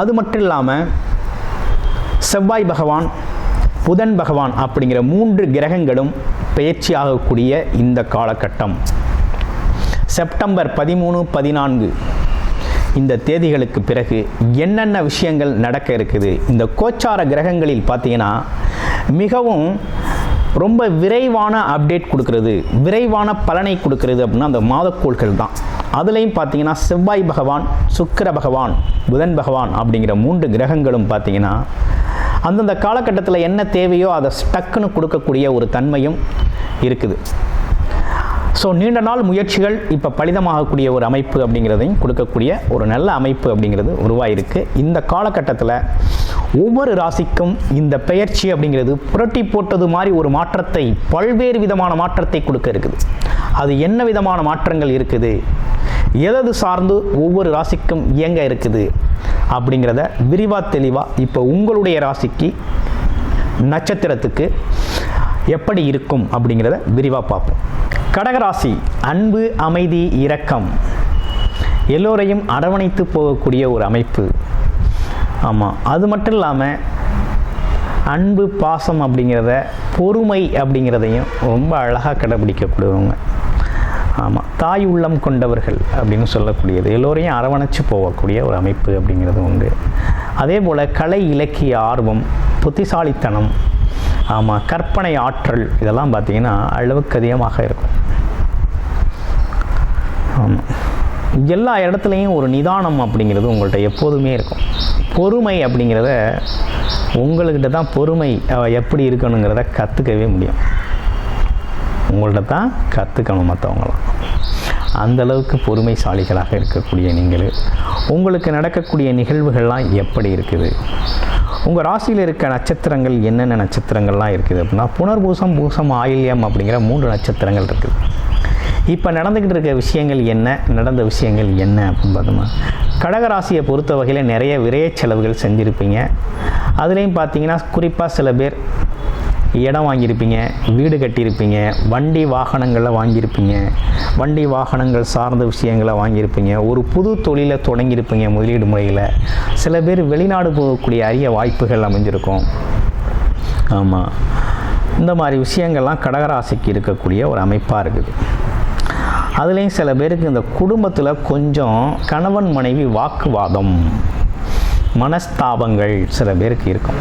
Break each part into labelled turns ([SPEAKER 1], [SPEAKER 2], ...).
[SPEAKER 1] அது மட்டும் இல்லாமல் செவ்வாய் பகவான் புதன் பகவான் அப்படிங்கிற மூன்று கிரகங்களும் பெயர்ச்சியாகக்கூடிய இந்த காலகட்டம். செப்டம்பர் பதிமூணு பதினான்கு இந்த தேதிகளுக்கு பிறகு என்னென்ன விஷயங்கள் நடக்க இருக்குது? இந்த கோச்சார கிரகங்களில் பார்த்தீங்கன்னா மிகவும் ரொம்ப விரைவான அப்டேட் கொடுக்கறது. விரைவான பலனை கொடுக்கறது அப்படின்னா அந்த மாதக்கோள்கள் தான். அதுலேயும் பார்த்தீங்கன்னா செவ்வாய் பகவான் சுக்கிர பகவான் புதன் பகவான் அப்படிங்கிற மூன்று கிரகங்களும் பார்த்தீங்கன்னா அந்தந்த காலகட்டத்தில் என்ன தேவையோ அதை ஸ்டக்குன்னு கொடுக்கக்கூடிய ஒரு தன்மையும் இருக்குது. ஸோ நீண்ட நாள் முயற்சிகள் இப்போ பலிதமாகக்கூடிய ஒரு அமைப்பு அப்படிங்கிறதையும் கொடுக்கக்கூடிய ஒரு நல்ல அமைப்பு அப்படிங்கிறது உருவாயிருக்கு. இந்த காலகட்டத்தில் ஒவ்வொரு ராசிக்கும் இந்த பெயர்ச்சி அப்படிங்கிறது புரட்டி போட்டது மாதிரி ஒரு மாற்றத்தை பல்வேறு விதமான மாற்றத்தை கொடுக்க இருக்குது. அது என்ன விதமான மாற்றங்கள் இருக்குது? எதது சார்ந்து ஒவ்வொரு ராசிக்கும் இயங்க இருக்குது? அப்படிங்கிறத விரிவாக தெளிவாக இப்போ உங்களுடைய ராசிக்கு நட்சத்திரத்துக்கு எப்படி இருக்கும் அப்படிங்கிறத விரிவாக பார்ப்போம். கடகராசி அன்பு அமைதி இரக்கம். எல்லோரையும் அரவணைத்து போகக்கூடிய ஒரு அமைப்பு. ஆமாம் அது மட்டும் இல்லாமல் அன்பு பாசம் அப்படிங்கிறத பொறுமை அப்படிங்கிறதையும் ரொம்ப அழகாக கடைபிடிக்கக்கூடியவங்க. ஆமாம் தாய் உள்ளம் கொண்டவர்கள் அப்படின்னு சொல்லக்கூடியது. எல்லோரையும் அரவணைச்சு போகக்கூடிய ஒரு அமைப்பு அப்படிங்கிறது உண்டு. அதே போல் கலை இலக்கிய ஆர்வம் புத்திசாலித்தனம் ஆமாம் கற்பனை ஆற்றல் இதெல்லாம் பார்த்திங்கன்னா அளவுக்கு அதிகமாக இருக்கும். ஆமாம் எல்லா இடத்துலையும் ஒரு நிதானம் அப்படிங்கிறது உங்கள்கிட்ட எப்போதுமே இருக்கும். பொறுமை அப்படிங்கிறத உங்கள்கிட்ட தான் பொறுமை எப்படி இருக்கணுங்கிறத கற்றுக்கவே முடியும். உங்கள்கிட்ட தான் கற்றுக்கணும் மற்றவங்களாம் அந்தளவுக்கு பொறுமைசாலிகளாக இருக்கக்கூடிய நீங்கள். உங்களுக்கு நடக்கக்கூடிய நிகழ்வுகள்லாம் எப்படி இருக்குது? உங்கள் ராசியில் இருக்க நட்சத்திரங்கள் என்னென்ன நட்சத்திரங்கள்லாம் இருக்குது அப்படின்னா புனர்பூசம் பூசம் ஆயில்யம் அப்படிங்கிற மூன்று நட்சத்திரங்கள் இருக்குது. இப்போ நடந்துக்கிட்டு இருக்க விஷயங்கள் என்ன நடந்த விஷயங்கள் என்ன அப்படின்னு பார்த்தோம்னா கடகராசியை பொறுத்த வகையில் நிறைய விரைய செலவுகள் செஞ்சுருப்பீங்க. அதுலேயும் பார்த்தீங்கன்னா குறிப்பாக சில பேர் இடம் வாங்கியிருப்பீங்க வீடு கட்டியிருப்பீங்க வண்டி வாகனங்களை வாங்கியிருப்பீங்க வண்டி வாகனங்கள் சார்ந்த விஷயங்களை வாங்கியிருப்பீங்க ஒரு புது தொழிலை தொடங்கியிருப்பீங்க முதலீடு முறையில். சில பேர் வெளிநாடு போகக்கூடிய அரிய வாய்ப்புகள் அமைஞ்சிருக்கும். ஆமாம் இந்த மாதிரி விஷயங்கள்லாம் கடகராசிக்கு இருக்கக்கூடிய ஒரு அமைப்பாக இருக்குது. அதுலேயும் சில பேருக்கு இந்த குடும்பத்தில் கொஞ்சம் கணவன் மனைவி வாக்குவாதம் மனஸ்தாபங்கள் சில பேருக்கு இருக்கும்.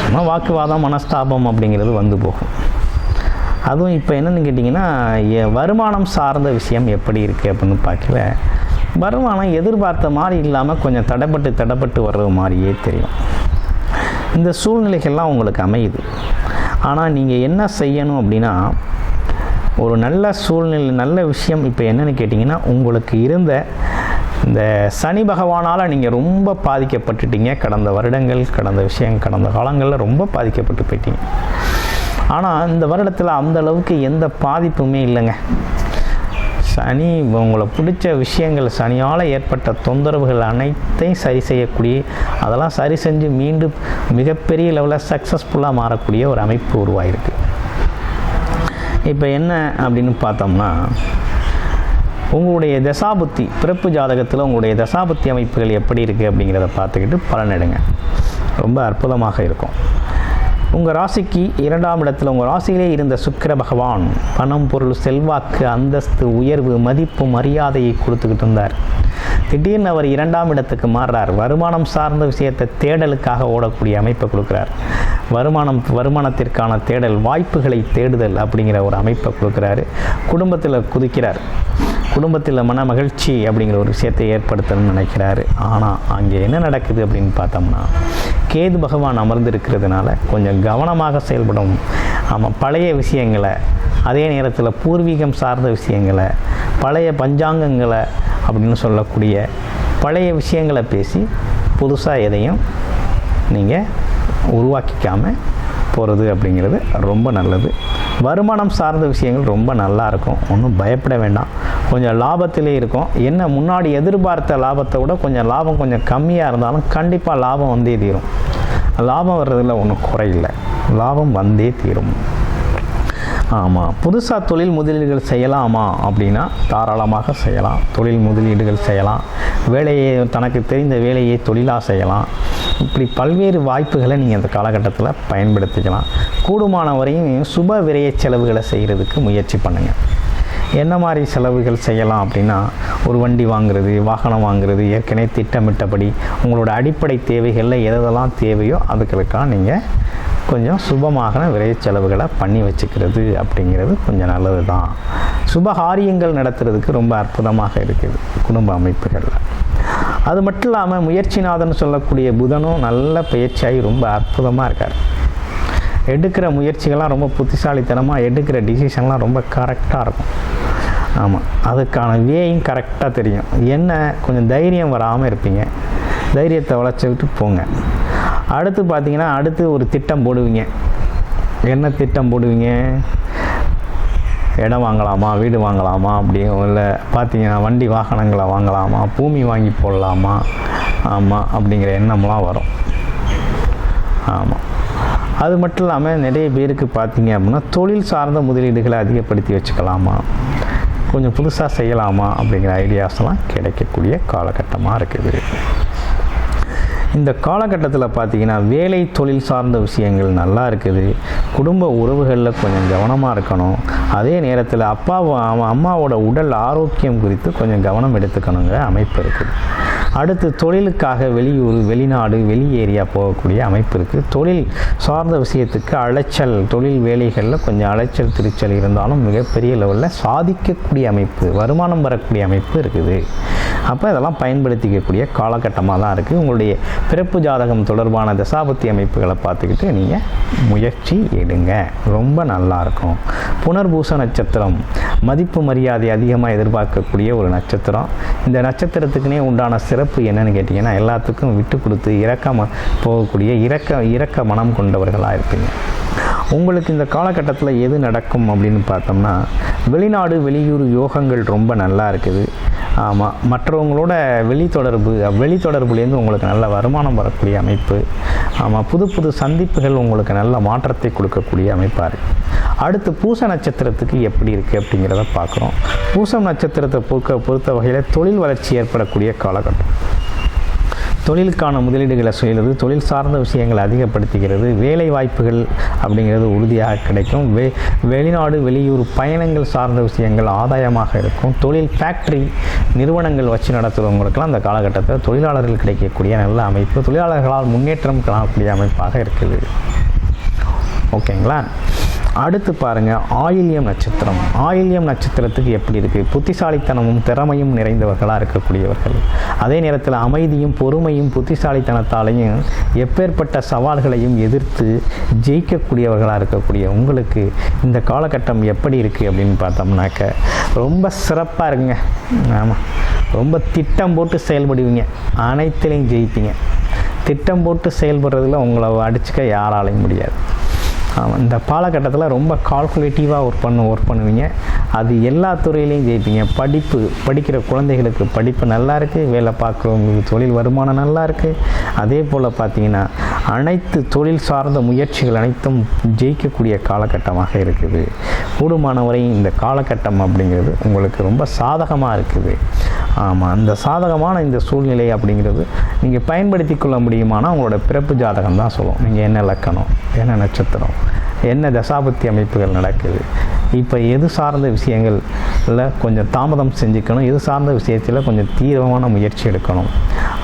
[SPEAKER 1] சும்மா வாக்குவாதம் மனஸ்தாபம் அப்படிங்கிறது வந்து போகும். அதுவும் இப்போ என்னென்னு கேட்டிங்கன்னா வருமானம் சார்ந்த விஷயம் எப்படி இருக்குது அப்படின்னு பார்க்கல. வருமானம் எதிர்பார்த்த மாதிரி இல்லாமல் கொஞ்சம் தடைப்பட்டு தடைப்பட்டு வர்றது மாதிரியே தெரியும். இந்த சூழ்நிலைகள்லாம் உங்களுக்கு அமையுது. ஆனால் நீங்கள் என்ன செய்யணும் அப்படின்னா ஒரு நல்ல சூழ்நிலை நல்ல விஷயம் இப்போ என்னென்னு கேட்டிங்கன்னா உங்களுக்கு இருந்த இந்த சனி பகவானால் நீங்கள் ரொம்ப பாதிக்கப்பட்டுட்டீங்க. கடந்த வருடங்கள் கடந்த விஷயம் கடந்த காலங்களில் ரொம்ப பாதிக்கப்பட்டு போயிட்டீங்க. ஆனால் இந்த வருடத்தில் அந்த அளவுக்கு எந்த பாதிப்புமே இல்லைங்க. சனி உங்களை பிடிச்ச விஷயங்கள் சனியால் ஏற்பட்ட தொந்தரவுகள் அனைத்தையும் சரி செய்யக்கூடிய அதெல்லாம் சரி செஞ்சு மீண்டும் மிகப்பெரிய லெவலில் சக்ஸஸ்ஃபுல்லாக மாறக்கூடிய ஒரு அமைப்பு உருவாயிருக்கு. இப்போ என்ன அப்படின்னு பார்த்தோம்னா உங்களுடைய தசாபுத்தி பிறப்பு ஜாதகத்தில் உங்களுடைய தசாபுத்தி அமைப்புகள் எப்படி இருக்குது அப்படிங்கிறத பார்த்துக்கிட்டு பலனிடுங்க ரொம்ப அற்புதமாக இருக்கும். உங்கள் ராசிக்கு இரண்டாம் இடத்தில் உங்கள் ராசியிலே இருந்த சுக்கிர பகவான் பணம் பொருள் செல்வாக்கு அந்தஸ்து உயர்வு மதிப்பு மரியாதையை கொடுத்துக்கிட்டு இருந்தார். திடீர்னு அவர் இரண்டாம் இடத்துக்கு மாறுறார். வருமானம் சார்ந்த விஷயத்தை தேடலுக்காக ஓடக்கூடிய அமைப்பை கொடுக்குறார். வருமானம் வருமானத்திற்கான தேடல் வாய்ப்புகளை தேடுதல் அப்படிங்கிற ஒரு அமைப்பை கொடுக்குறாரு. குடும்பத்தில் குதிக்கிறார். குடும்பத்தில் மன மகிழ்ச்சி அப்படிங்கிற ஒரு விஷயத்தை ஏற்படுத்தணும்னு நினைக்கிறாரு. ஆனால் அங்கே என்ன நடக்குது அப்படின்னு பார்த்தோம்னா கேது பகவான் அமர்ந்திருக்கிறதுனால கொஞ்சம் கவனமாக செயல்படும். ஆமாம் பழைய விஷயங்களை அதே நேரத்தில் பூர்வீகம் சார்ந்த விஷயங்களை பழைய பஞ்சாங்கங்களை அப்படின்னு சொல்லக்கூடிய பழைய விஷயங்களை பேசி புதுசாக எதையும் நீங்கள் உருவாக்கிக்காமல் போகிறது அப்படிங்கிறது ரொம்ப நல்லது. வருமானம் சார்ந்த விஷயங்கள் ரொம்ப நல்லா இருக்கும். ஒன்றும் பயப்பட வேண்டாம். கொஞ்சம் லாபத்திலே இருக்கும். என்ன முன்னாடி எதிர்பார்த்த லாபத்தை விட கொஞ்சம் லாபம் கொஞ்சம் கம்மியாக இருந்தாலும் கண்டிப்பாக லாபம் வந்தே தீரும். லாபம் வர்றதில் ஒன்றும் குறையில்லை லாபம் வந்தே தீரும். ஆமாம் புதுசாக தொழில் முதலீடுகள் செய்யலாமா அப்படின்னா தாராளமாக செய்யலாம். தொழில் முதலீடுகள் செய்யலாம். வேலையை தனக்கு தெரிந்த வேலையை தொழிலாக செய்யலாம். இப்படி பல்வேறு வாய்ப்புகளை நீங்கள் அந்த காலகட்டத்தில் பயன்படுத்திக்கலாம். கூடுமான வரையும் சுப விரைய செலவுகளை செய்கிறதுக்கு முயற்சி பண்ணுங்கள் என்ன மாதிரி செலவுகள் செய்யலாம் அப்படின்னா ஒரு வண்டி வாங்குறது வாகனம் வாங்குறது ஏற்கனவே திட்டமிட்டபடி உங்களோட அடிப்படை தேவைகளில் எதெல்லாம் தேவையோ அதுகளுக்காக நீங்கள் கொஞ்சம் சுபமான விரை செலவுகளை பண்ணி வச்சுக்கிறது அப்படிங்கிறது கொஞ்சம் நல்லது தான் சுபகாரியங்கள் நடத்துறதுக்கு ரொம்ப அற்புதமாக இருக்குது குடும்ப அமைப்புகளில். அது மட்டும் இல்லாமல் முயற்சிநாதன் சொல்லக்கூடிய புதனும் நல்ல பயிற்சியாகி ரொம்ப அற்புதமாக இருக்கார். எடுக்கிற முயற்சிகள்லாம் ரொம்ப புத்திசாலித்தனமாக எடுக்கிற டிசிஷன்லாம் ரொம்ப கரெக்டாக இருக்கும். ஆமாம் அதுக்கான வேயும் கரெக்டாக தெரியும். என்ன கொஞ்சம் தைரியம் வராமல் இருப்பீங்க. தைரியத்தை வளர்ச்சிக்கிட்டு போங்க. அடுத்து பார்த்தீங்கன்னா அடுத்து ஒரு திட்டம் போடுவீங்க. என்ன திட்டம் போடுவீங்க? இடம் வாங்கலாமா வீடு வாங்கலாமா அப்படி இல்லை பார்த்தீங்கன்னா வண்டி வாகனங்களை வாங்கலாமா பூமி வாங்கி போடலாமா? ஆமாம் அப்படிங்கிற எண்ணம்லாம் வரும். ஆமாம் அது மட்டும் இல்லாமல் நிறைய பேருக்கு பார்த்தீங்க அப்படின்னா தொழில் சார்ந்த முதலீடுகளை அதிகப்படுத்தி வச்சுக்கலாமா? கொஞ்சம் புதுசாக செய்யலாமா அப்படிங்கிற ஐடியாஸ்லாம் கிடைக்கக்கூடிய காலகட்டமாக இருக்குது. இந்த காலகட்டத்தில் பார்த்திங்கன்னா வேலை தொழில் சார்ந்த விஷயங்கள் நல்லா இருக்குது. குடும்ப உறவுகளில் கொஞ்சம் கவனமாக இருக்கணும். அதே நேரத்தில் அப்பா அம்மாவோட உடல் ஆரோக்கியம் குறித்து கொஞ்சம் கவனம் எடுத்துக்கணுங்கிற அமைப்பு இருக்குது. அடுத்து தொழிலுக்காக வெளியூர் வெளிநாடு வெளி ஏரியா போகக்கூடிய அமைப்பு இருக்குது தொழில் சார்ந்த விஷயத்துக்கு அலைச்சல் தொழில் வேலைகளில் கொஞ்சம் அலைச்சல் திருச்சல் இருந்தாலும் மிகப்பெரிய லெவலில் சாதிக்கக்கூடிய அமைப்பு வருமானம் வரக்கூடிய அமைப்பு இருக்குது. அப்போ இதெல்லாம் பயன்படுத்திக்கக்கூடிய காலகட்டமாக தான் இருக்குது உங்களுடைய பிறப்பு ஜாதகம் தொடர்பான தசாபத்தி அமைப்புகளை பார்த்துக்கிட்டு நீங்கள் முயற்சி எடுங்க. ரொம்ப நல்லாயிருக்கும் புனர்பூச நட்சத்திரம் மதிப்பு மரியாதை அதிகமாக எதிர்பார்க்கக்கூடிய ஒரு நட்சத்திரம். இந்த நட்சத்திரத்துக்குனே உண்டான சிறப்பு என்னன்னு கேட்டிங்கன்னா எல்லாத்துக்கும் விட்டு கொடுத்து இறக்க போகக்கூடிய இறக்க இறக்க மனம் கொண்டவர்களாக இருப்பீங்க. உங்களுக்கு இந்த காலகட்டத்தில் எது நடக்கும் அப்படின்னு பார்த்தோம்னா வெளிநாடு வெளியூர் யோகங்கள் ரொம்ப நல்லா இருக்குது. ஆமாம் மற்றவங்களோட வெளி தொடர்பு வெளி தொடர்புலேருந்து உங்களுக்கு நல்ல வருமானம் வரக்கூடிய அமைப்பு. ஆமாம் புது புது சந்திப்புகள் உங்களுக்கு நல்ல மாற்றத்தை கொடுக்கக்கூடிய அமைப்பாக இருக்குது அடுத்து பூச நட்சத்திரத்துக்கு எப்படி இருக்குது அப்படிங்கிறத பார்க்குறோம். பூசம் நட்சத்திரத்தை பொறுக்க பொறுத்த வகையில் தொழில் வளர்ச்சி ஏற்படக்கூடிய காலகட்டம். தொழிலுக்கான முதலீடுகளை செய்கிறது தொழில் சார்ந்த விஷயங்களை அதிகப்படுத்துகிறது வேலை வாய்ப்புகள் அப்படிங்கிறது உறுதியாக கிடைக்கும். வெ வெளிநாடு வெளியூர் பயணங்கள் சார்ந்த விஷயங்கள் ஆதாயமாக இருக்கும். தொழில் ஃபேக்ட்ரி நிறுவனங்கள் வச்சு நடத்துகிறவங்களுக்கெல்லாம் அந்த காலகட்டத்தில் தொழிலாளர்கள் கிடைக்கக்கூடிய நல்ல அமைப்பு தொழிலாளர்களால் முன்னேற்றம் காணக்கூடிய அமைப்பாக இருக்குது. ஓகேங்களா? அடுத்து பாருங்கள் ஆயில்யம் நட்சத்திரம். ஆயில்யம் நட்சத்திரத்துக்கு எப்படி இருக்குது புத்திசாலித்தனமும் திறமையும் நிறைந்தவர்களாக இருக்கக்கூடியவர்கள். அதே நேரத்தில் அமைதியும் பொறுமையும் புத்திசாலித்தனத்தாலையும் எப்பேற்பட்ட சவால்களையும் எதிர்த்து ஜெயிக்கக்கூடியவர்களாக இருக்கக்கூடிய உங்களுக்கு இந்த காலகட்டம் எப்படி இருக்குது அப்படின்னு பார்த்தோம்னாக்க ரொம்ப சிறப்பாக இருக்குங்க. ஆமாம் ரொம்ப திட்டம் போட்டு செயல்படுவீங்க. அனைத்திலையும் ஜெயிப்பீங்க. திட்டம் போட்டு செயல்படுறதுல உங்களை அடிச்சுக்க யாராலையும் முடியாது. இந்த காலகட்டத்தில் ரொம்ப கால்குலேட்டிவாக ஒர்க் பண்ண ஒர்க் பண்ணுவீங்க. அது எல்லா துறையிலையும் ஜெயிப்பீங்க. படிப்பு படிக்கிற குழந்தைகளுக்கு படிப்பு நல்லா இருக்குது வேலை பார்க்குறவங்களுக்கு தொழில் வருமானம் நல்லா இருக்குது அதே போல் பார்த்தீங்கன்னா அனைத்து தொழில் சார்ந்த முயற்சிகள் அனைத்தும் ஜெயிக்கக்கூடிய காலகட்டமாக இருக்குது. கூடுமானவரை இந்த காலகட்டம் அப்படிங்கிறது உங்களுக்கு ரொம்ப சாதகமாக இருக்குது. ஆமாம் அந்த சாதகமான இந்த சூழ்நிலை அப்படிங்கிறது நீங்கள் பயன்படுத்தி கொள்ள முடியுமானா உங்களோட பிறப்பு ஜாதகம் தான் சொல்லும். நீங்கள் என்ன லக்கணம் என்ன நட்சத்திரம் என்ன தசாபத்தி அமைப்புகள் நடக்குது? இப்போ எது சார்ந்த விஷயங்களில் கொஞ்சம் தாமதம் செஞ்சுக்கணும் எது சார்ந்த விஷயத்தில் கொஞ்சம் தீவிரமான முயற்சி எடுக்கணும்.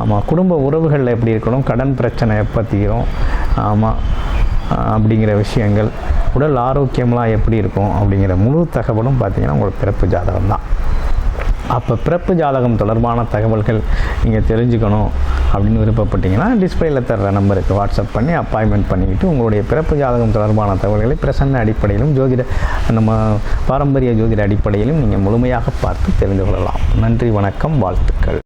[SPEAKER 1] ஆமாம் குடும்ப உறவுகளில் எப்படி இருக்கணும் கடன் பிரச்சனை எப்போ தீரும் ஆமாம் அப்படிங்கிற விஷயங்கள் உடல் ஆரோக்கியம்லாம் எப்படி இருக்கும் அப்படிங்கிற முழு தகவலும் பார்த்திங்கன்னா உங்களுக்கு பிறப்பு ஜாதகம் தான் அப்போ பிறப்பு ஜாதகம் தொடர்பான தகவல்கள் நீங்கள் தெரிஞ்சுக்கணும் அப்படின்னு விருப்பப்பட்டீங்கன்னா டிஸ்பிளேயில் தர்ற நம்பருக்கு வாட்ஸ்அப் பண்ணி அப்பாயின்மெண்ட் பண்ணிக்கிட்டு உங்களுடைய பிறப்பு ஜாதகம் தொடர்பான தகவல்களை பிரசன்ன அடிப்படையிலும் ஜோதிட நம்ம பாரம்பரிய ஜோதிட அடிப்படையிலும் நீங்கள் முழுமையாக பார்த்து தெரிந்து கொள்ளலாம். நன்றி வணக்கம் வாழ்த்துக்கள்.